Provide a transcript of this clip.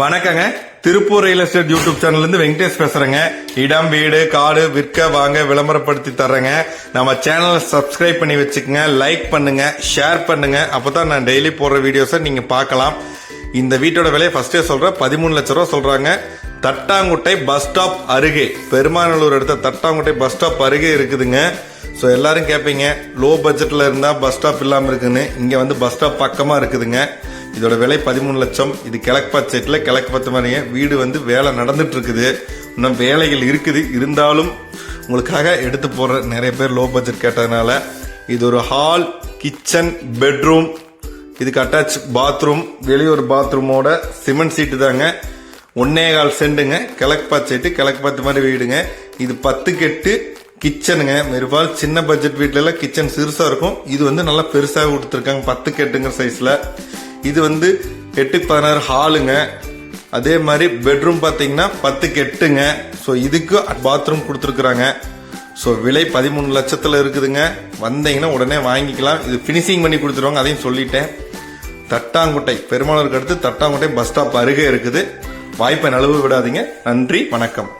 வணக்கங்க. Tiruppur real estate YouTube channel இருந்து வெங்கடேஷ் பேசுறேங்க. இடம் வீடு காடு விற்க வாங்க விளம்பரப்படுத்தி தர்றேங்க. நம்ம சேனலை சப்ஸ்கிரைப் பண்ணி வச்சுக்கோங்க. லைக் பண்ணுங்க ஷேர் பண்ணுங்க. அப்பதான் நான் டெய்லி போடுற வீடியோஸை நீங்க பார்க்கலாம். இந்த வீட்டோட விலையை ஃபர்ஸ்டே சொல்றேன். பதிமூணு லட்ச ரூபா சொல்றாங்க. தட்டாங்குட்டை பஸ் ஸ்டாப் அருகே. பெருமாநல்லூர் எடுத்த தட்டாங்குட்டை பஸ் ஸ்டாப் அருகே இருக்குதுங்க. ஸோ எல்லாரும் கேட்பீங்க லோ பட்ஜெட்ல இருந்தா பஸ் ஸ்டாப் இல்லாமல் இருக்குன்னு. இங்க வந்து பஸ் ஸ்டாப் பக்கமா இருக்குதுங்க. இதோட விலை பதிமூணு லட்சம். இது கிழக்கு பத்து சைட்டில் கிழக்கு பத்து மாதிரிங்க வீடு வந்து வேலை நடந்துட்டு இருக்குது இன்னும் வேலைகள் இருக்குது. இருந்தாலும் உங்களுக்காக எடுத்து போடுற நிறைய பேர் லோ பட்ஜெட் கேட்டதுனால இது ஒரு ஹால் கிச்சன் பெட்ரூம் இதுக்கு அட்டாச் பாத்ரூம் வெளியூர் பாத்ரூமோட சிமெண்ட் சீட்டு தாங்க. ஒன்னே கால் செண்டுங்க கிழக்கு பார்த்து சைட்டு கிழக்கு பார்த்து மாதிரி வீடுங்க. இது பத்து கெட்டு கிச்சனுங்க மெருபால் சின்ன பட்ஜெட் வீட்ல கிச்சன் சிறுசாக இருக்கும். இது வந்து நல்லா பெருசாக கொடுத்துருக்காங்க. பத்து கெட்டுங்கிற சைஸில் இது வந்து எட்டுக்கு பதினாறு ஹாலுங்க. அதே மாதிரி பெட்ரூம் பார்த்தீங்கன்னா பத்துக்கு எட்டுங்க. ஸோ இதுக்கு பாத்ரூம் கொடுத்துருக்குறாங்க. ஸோ விலை பதிமூணு லட்சத்தில் இருக்குதுங்க. வந்தீங்கன்னா உடனே வாங்கிக்கலாம். இது ஃபினிஷிங் பண்ணி கொடுத்துருவாங்க அதையும் சொல்லிட்டேன். தட்டாங்குட்டை பெருமாளருக்கு அடுத்து தட்டாங்குட்டை பஸ் ஸ்டாப் அருகே இருக்குது. வாய்ப்பை நழுவு விடாதீங்க. நன்றி வணக்கம்.